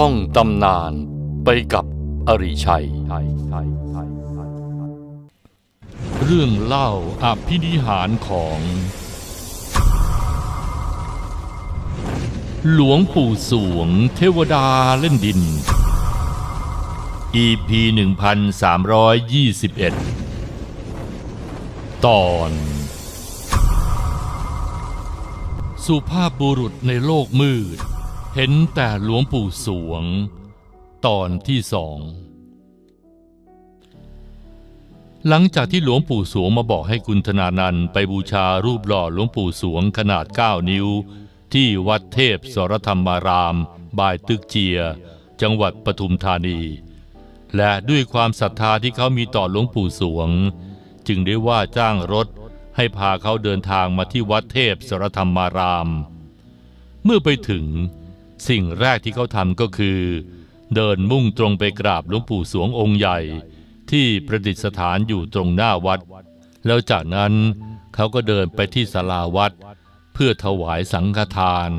ท่องตำนานไปกับอริชัย เรื่องเล่าอภินิหารของ หลวงปู่สวงเทวดาเล่นดิน EP 1321 ตอน สุภาพบุรุษในโลกมืด เห็นแต่หลวงปู่สวง ตอนที่สอง หลังจากที่หลวงปู่สวงมาบอกให้คุณธนานันไปบูชารูปหล่อหลวงปู่สวงขนาด 9 นิ้ว ที่วัดเทพสรธรรมาราม บายตึกเจีย จังหวัดปทุมธานี และด้วยความศรัทธาที่เขามีต่อหลวงปู่สวง จึงได้ว่าจ้างรถให้พาเขาเดินทางมาที่วัดเทพสรธรรมาราม เมื่อไปถึง สิ่งแรกที่เขาทำก็คือ เดินมุ่งตรงไปกราบหลวงปู่สวงองค์ใหญ่ ที่ประดิษฐานอยู่ตรงหน้าวัด แล้วจากนั้นเขาก็เดินไปที่ศาลาวัด เพื่อถวายสังฆทาน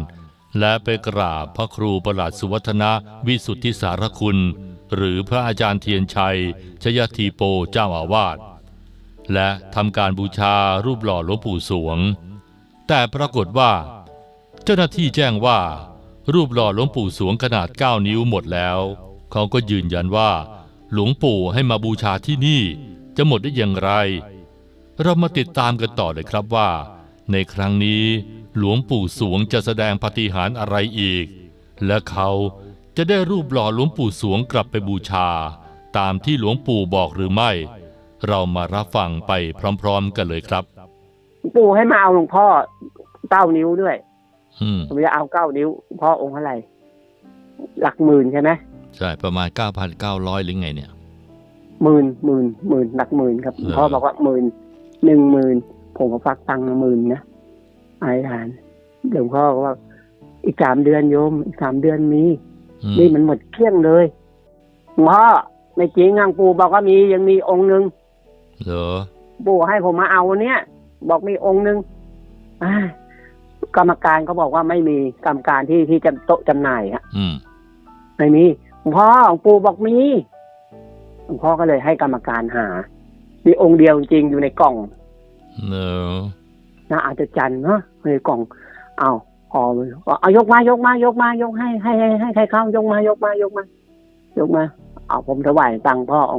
และไปกราบพระครูประหลัดสุวัฒนะวิสุทธิสารคุณ หรือพระอาจารย์เทียนชัย ชยทีโปเจ้าอาวาสและทำการบูชารูปหล่อหลวงปู่สวง แต่ปรากฏว่า เจ้าหน้าที่แจ้งว่า รูปหล่อหลวงปู่สวงขนาด 9 นิ้วหมดแล้ว เขาก็ยืนยันว่า หลวงปู่ให้มาบูชาที่นี่จะหมดได้อย่างไร เรามาติดตามกันต่อเลยครับว่า ในครั้งนี้หลวงปู่สวงจะแสดงปฏิหารอะไรอีก และเขาจะได้รูปหล่อหลวงปู่สวงกลับไปบูชา ตามที่หลวงปู่บอกหรือไม่ เรามารับฟังไปพร้อม ๆ กันเลยครับ ปู่ให้มาเอาหลวงพ่อเก้านิ้วด้วย ผมจะเอาเก้านิ้วหลวงพ่อองค์อะไรหลักหมื่นใช่ไหมใช่ประมาณ9,900หรือไงเนี่ยหมื่นหมื่นหมื่นหลักหมื่นครับหลวงพ่อเหรอบอกว่าหมื่นหนึ่งหมื่นผมก็ฝากตังค์มาหมื่นนะอายทานหลวงพ่อก็ว่า อีกสามเดือนโยม อีกสามเดือนมีอืมนี่มันหมดเกลี้ยงเลยหลวงพ่อไม่จริงอะปู่บอกว่ามียังมีองค์หนึ่งเหรอปู่ให้ผมมาเอาเนี้ยบอกมีองค์หนึ่งอ่า กรรมการก็บอกว่าไม่มีกรรมการที่ที่จำโต๊ะจำหน่ายอะอืมไม่มีหลวงพ่อหลวงปู่บอกมีหลวงพ่อก็เลยให้กรรมการหา มีองค์เดียวจริงอยู่ในกล่องเหรอนะอาจจะจันเนาะในกล่อง เอาพอเอายกมายกมายกมายกให้ให้ให้ให้ใครเข้ายกมายกมายกมายกมาเอาผมถวายตังค์พ่อเอา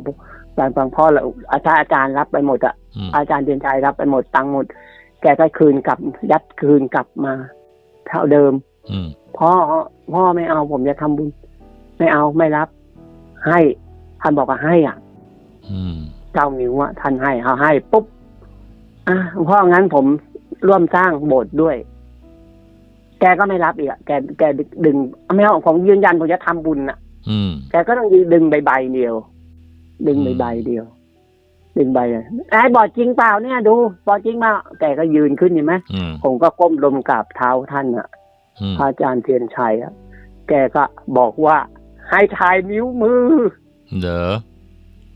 ตังค์ตังค์พ่อแล้วอาจารย์อาจารย์รับไปหมดอะอืมอาจารย์เดียนชัยรับไปหมดตังค์หมด แกก็คืนกลับ ยัดคืนกลับมา เท่าเดิมอืมพ่อพ่อไม่เอาผมจะทำบุญ ไม่เอาไม่รับ ให้ท่านบอกว่าให้อะอืมเจ้านิ้วอะท่านให้เขาให้ปุ๊บอะหลวงพ่องั้นผมร่วมสร้างโบสถ์ด้วย แกก็ไม่รับอีกอะแกแกดึงไม่เอาผมยืนยันผมจะทำบุญอะอืมแกก็ต้องดึงใบใบเดียว ดึงใบใบเดียว ดึงใบเลยไอ้บอกจริงเปล่าเนี่ยดู บอกจริงมาแกก็ยืนขึ้นเห็นไหมอืมผมก็ก้มลงกราบเท้าท่านอะอืมพระอาจารย์เทียนชัยอะแกก็บอกว่าให้ทายนิ้วมือเหรอ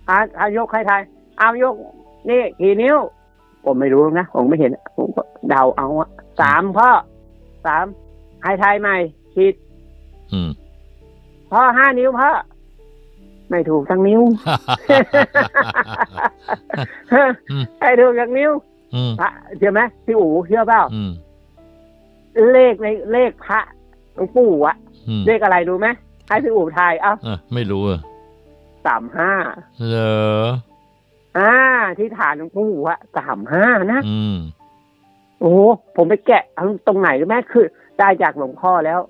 อาอายกให้ทายเอายก นี่กี่นิ้ว ผมไม่รู้นะผมไม่เห็น ผมก็เดาเอาอะสามพ่อสามให้ทายใหม่ผิดอืมพ่อห้านิ้วพ่อ ไม่ถูกทั้งนิ้วอืมให้ถูกทั้งนิ้วอืมพระเชื่อไหมพี่อู๋เชื่อเปล่าอืมเลขในเลขพระหลวงปู่อะอืมเลขอะไรดูไหมให้พี่อู๋ทายเอ้าอะไม่รู้อะสามห้าเหรออ่าที่ฐานหลวงปู่อะสามห้านะอืมโอ้โหผมไปแกะเอาตรงไหนรู้ไหมคือ ได้จากหลวงพ่อแล้ว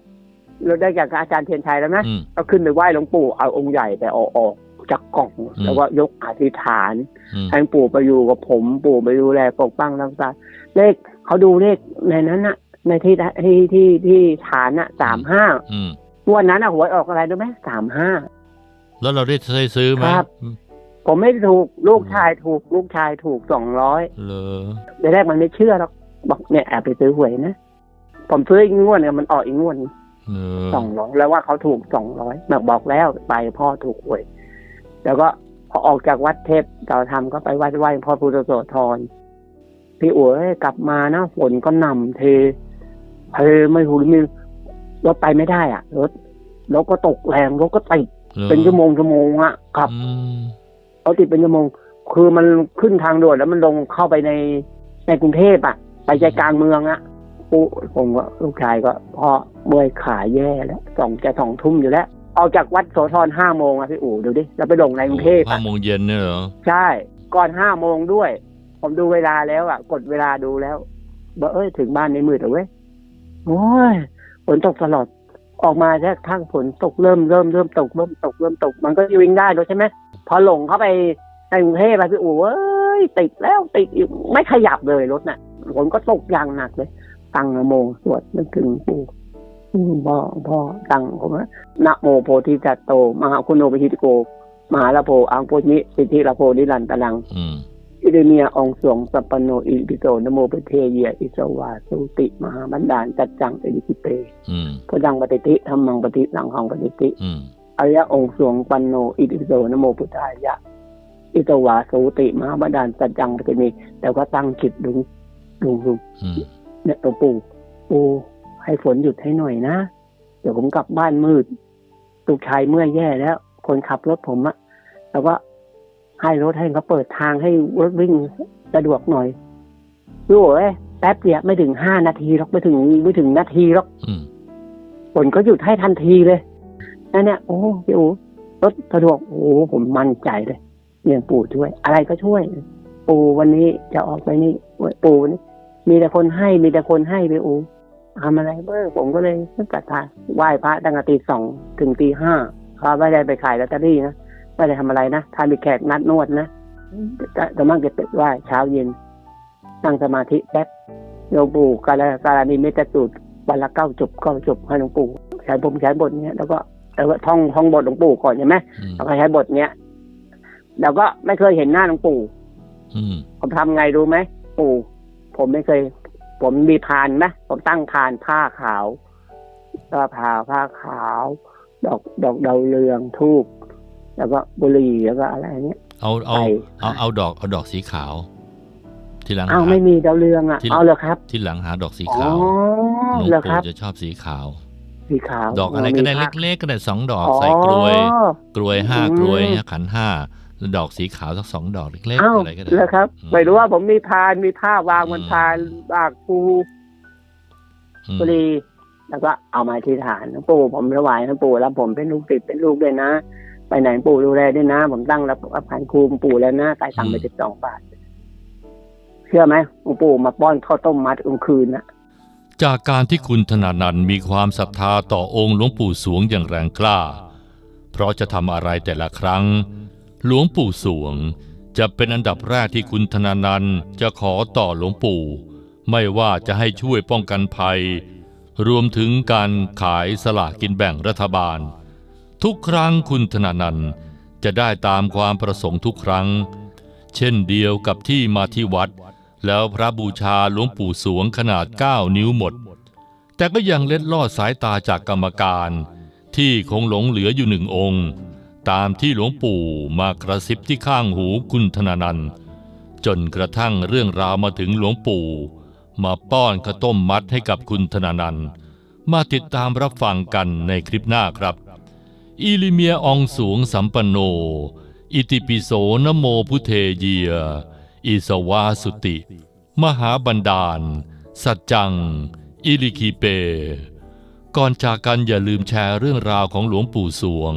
เราได้จากอาจารย์เทียนชัยแล้วนะอืมก็ขึ้นไปไหว้หลวงปู่เอาองค์ใหญ่ไปเอาออกจากกล่องอืมแล้วก็ยกอธิษฐานอืมให้หลวงปู่ไปอยู่กับผม ปู่ไปดูแลปกป้องรักษาเลขเขาดูเลขในนั้นน่ะในที่ที่ที่ที่ฐานน่ะสามห้าอืมวันนั้นอะหวยออกอะไรรู้ไหมสามห้าแล้วเราได้เคยซื้อไหมครับผมไม่ถูกลูกชายถูกลูกชายถูกสองร้อยเหรอในแรกมันไม่เชื่อหรอกบอกเนี่ยแอบไปซื้อหวยนะผมซื้ออีกงวดเนี่ยมันออกอีกงวดเหรอ สองร้อยแล้วว่าเขาถูกสองร้อยแบบบอกแล้วไปพ่อถูกหวย แล้วก็พอออกจากวัดเทพเราทำก็ไปวัดไหว้พ่อพุทธโสธรพี่อ๋วยกลับมานะฝนก็หนำเทเทไม่หูมีรถไปไม่ได้อะรถแล้วก็ตกแรงรถก็ติดหรอเป็นชั่วโมงชั่วโมงอะครับอืมเขาติดเป็นชั่วโมง คือมันขึ้นทางด่วนแล้วมันลงเข้าไปในในกรุงเทพอะไปใจกลางเมืองอะ ปุ๊ผมก็ลูกชายก็พ่อเมื่อยขาแย่แล้วสองจะสองทุ่มอยู่แล้วออกจากวัดโสธรห้าโมงอะพี่อู๋ดูดิแล้วไปลงในกรุงเทพห้าอะโมงเย็นเนี่ยเหรอ ใช่ ก่อนห้าโมงด้วย ผมดูเวลาแล้วอะกดเวลาดูแล้วบอกเอ้ยถึงบ้านในมืดแล้วเว้ยโอ้ยฝนตกตลอดออกมาแค่ข้างฝนตกเริ่มเริ่มเริ่มตกเริ่มตกเริ่มตก มันก็วิ่งได้แล้วใช่ไหมพอหลงเข้าไปในกรุงเทพไปพี่อู๋เอ้ยติดแล้วติดอีกไม่ขยับเลยรถน่ะฝนก็ตกอย่างหนักเลย ตั้งนะโมสวดนึกถึงปู่อืมพ่อพ่อตั้งผมว่านะโมโพธิจัตโต มหาคุณโอปชิตโก มหาลาโพอังโพธิสิทธิลาโพนิรันตลังอืมอิเดเนียองสวงสัปปโนอิปิโสนโมปเทเยอิสวาสุติ มหาบันดาลจัดจังเอดิคิเปอืมพดังปฏิติธรรมังปฏิสังขังปฏิติอืมอริยองค์สวงปันโนอิติปิโสนโมพุทธายะ อิสวาสุติ มหาบันดาลจัดจังปฏิมีแต่ก็ตั้งจิตดุงดุงดุงอืม เนี่ยหลวงปู่ปู่ให้ฝนหยุดให้หน่อยนะ เดี๋ยวผมกลับบ้านมืดลูกชายเมื่อยแย่แล้ว คนขับรถผมอะแล้วก็ให้รถให้เขาเปิดทางให้รถวิ่งสะดวกหน่อยดูเอ้ยแป๊บเดียวไม่ถึงห้านาทีหรอกไม่ถึงไม่ถึงนาทีหรอกอืมฝนก็หยุดให้ทันทีเลยนั่นเนี่ยโอ้พี่อูรถสะดวกโอ้ผมมั่นใจเลยเนี่ยปู่ช่วย อะไรก็ช่วย ปู่วันนี้จะออกไปนี่ปู่วันนี้ มีแต่คนให้มีแต่คนให้ไปอูทำอะไรเบ้อผมก็เลยตัดทานไหว้พระตั้งแต่ตีสองถึงตีห้าเขาไม่ได้ไปขายลอตเตอรี่นะไม่ได้ทำอะไรนะถ้ามีแขกนัดนวดนะแต่แต่มั่งจะไหว้เช้าเย็นนั่งสมาธิแป๊บโยมปู่กาลการานิมิตสูตรวันละเก้าจบเก้าจบให้หลวงปู่ใช้ผมใช้บทเนี้ยแล้วก็แล้วก็ท่องท่องบทหลวงปู่ก่อนใช่ไหมอืมแล้วก็ใช้บทเนี้ยแล้วก็ไม่เคยเห็นหน้าหลวงปู่อืมผมทำไงรู้ไหมปู่ ผมไม่เคย ผมมีพานไหมผมตั้งพานผ้าขาวก็ผ้าผ้าขาว ดอกดอกดาวเรืองทูบแล้วก็บุหรี่แล้วก็อะไรเนี้ยเอาเอาใส่เอาเอาดอกเอาดอกสีขาว ที่หลังอ้าวหาไม่มีดาวเรืองอะที่เอาเลยครับ ที่หลังหาดอกสีอ๋อขาวหลวงเหรอคปู่รับจะชอบสีขาวสีขาว ดอกอะไรก็ได้มีผ้าเล็กๆก็ได้สองดอกอ๋อใส่กลวย กลวยห้าอืมกลวยเนี่ยขันห้าแล้ว ดอกสีขาวสักสองดอกเล็กอ้าๆวอะไรก็ได้เลยครับอืมไม่รู้ว่าผมมีพานมีผ้าวางบนอืมพานบากปูอืมบุหรี่แล้วก็เอามาที่ฐานหลวงปู่ผมถวายหลวงปู่แล้วผมเป็นลูกติดเป็นลูกด้วยนะ ไปไหนปู่ดูแลด้วยนะ ผมตั้งรับรับผ่านครูหลวงปู่แล้วนะตายตังค์ไปสิบสองบาท เชื่อไหมหลวงปู่มาป้อนข้าวต้มมัดกลางคืนนะจากการที่คุณธนานันท์มีความศรัทธาต่อองค์หลวงปู่สวงอย่างแรงกล้า เพราะจะทำอะไรแต่ละครั้ง หลวงปู่สวง จะเป็นอันดับแรกที่คุณธนานันจะขอต่อหลวงปู่ ไม่ว่าจะให้ช่วยป้องกันภัย รวมถึงการขายสลากกินแบ่งรัฐบาล ทุกครั้งคุณธนานันจะได้ตามความประสงค์ทุกครั้ง เช่นเดียวกับที่มาที่วัด แล้วพระบูชาหลวงปู่สวงขนาด 9 นิ้วหมด แต่ก็ยังเล็ดลอดสายตาจากกรรมการ ที่คงหลงเหลืออยู่หนึ่งองค์ ตามที่หลวงปู่มากระซิบที่ข้างหูคุณธนานันท์จนกระทั่งเรื่องราวมาถึงหลวงปู่ มาป้อนข้าวต้มมัดให้กับคุณธนานันท์มาติดตามรับฟังกันในคลิปหน้าครับ อิลิเมียองสวงสัมปันโน อิติปิโสนโมพุเทเยีย อิสวาสุติ มหาบันดาล สัจจัง อิลิคีเป ก่อนจากกันอย่าลืมแชร์เรื่องราวของหลวงปู่สวง